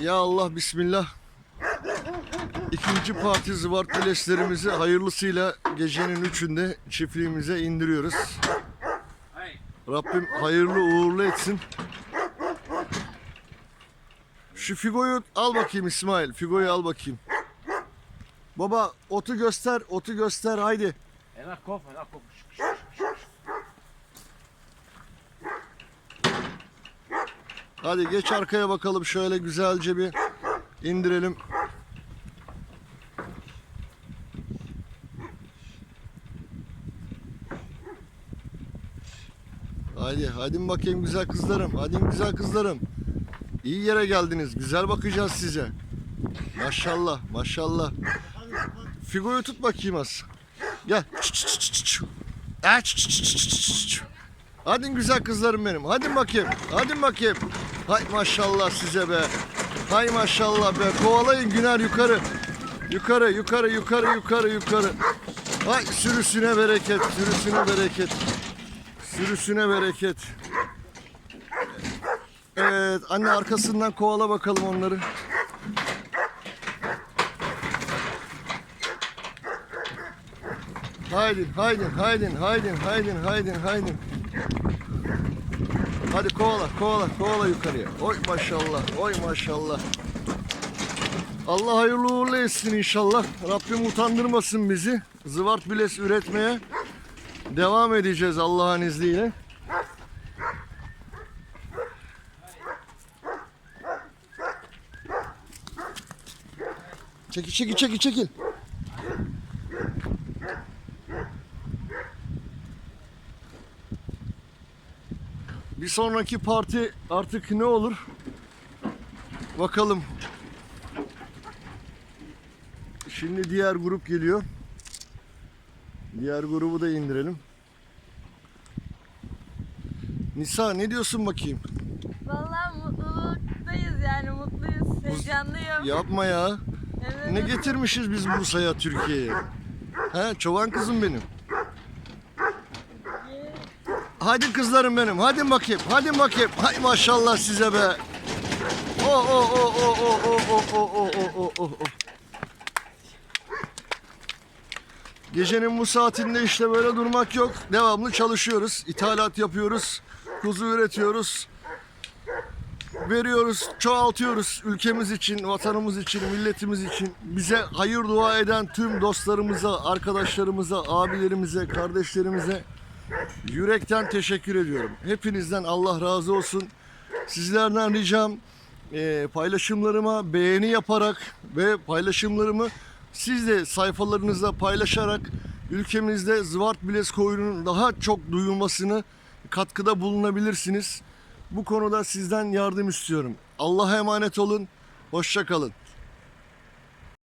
Ya Allah bismillah. İkinci parti zıvart bileslerimizi hayırlısıyla gecenin üçünde çiftliğimize indiriyoruz. Rabbim hayırlı uğurlu etsin. Şu Figo'yu al bakayım İsmail. Figo'yu al bakayım. Baba otu göster, otu göster haydi. Einer Kopf, einer Kopf. Hadi geç arkaya bakalım şöyle güzelce bir indirelim. Hadi, hadi bakayım güzel kızlarım. Hadi güzel kızlarım. İyi yere geldiniz. Güzel bakacağız size. Maşallah, maşallah. Figoyu tut bakayım az. Gel. Hadi güzel kızlarım benim. Hadi bakayım. Hadi bakayım. Hay maşallah size be. Hay maşallah be. Kovalayın Güner yukarı. Yukarı, yukarı, yukarı, yukarı, yukarı. Hay sürüsüne bereket, sürüsüne bereket. Sürüsüne bereket. Evet, anne arkasından kovala bakalım onları. Haydin, haydin, haydin, haydin, haydin, haydin, haydin. Hadi kovala, kovala, kovala yukarıya. Oy maşallah, oy maşallah. Allah hayırlı uğurlu etsin inşallah. Rabbim utandırmasın bizi. Zıvart biles üretmeye devam edeceğiz Allah'ın izniyle. Çekil, çekil, çekil, çekil. Bir sonraki parti artık ne olur? Bakalım. Şimdi diğer grup geliyor. Diğer grubu da indirelim. Nisa ne diyorsun bakayım? Vallahi mutluluktayız yani mutluyuz, heyecanlıyım. Yapma ya. Evet. Ne getirmişiz biz Bursa'ya Türkiye'ye? He çoban kızım benim. Hadi kızlarım benim. Hadi bakayım. Hadi bakayım. Hay maşallah size be. O o o o o o o o o o o. Gecenin bu saatinde işte böyle durmak yok. Devamlı çalışıyoruz. İthalat yapıyoruz. Kuzu üretiyoruz. Veriyoruz, çoğaltıyoruz ülkemiz için, vatanımız için, milletimiz için. Bize hayır dua eden tüm dostlarımıza, arkadaşlarımıza, abilerimize, kardeşlerimize yürekten teşekkür ediyorum. Hepinizden Allah razı olsun. Sizlerden ricam e, paylaşımlarıma beğeni yaparak ve paylaşımlarımı siz de sayfalarınızda paylaşarak ülkemizde Zvart Biles koyunun daha çok duyulmasını katkıda bulunabilirsiniz. Bu konuda sizden yardım istiyorum. Allah'a emanet olun. Hoşça kalın.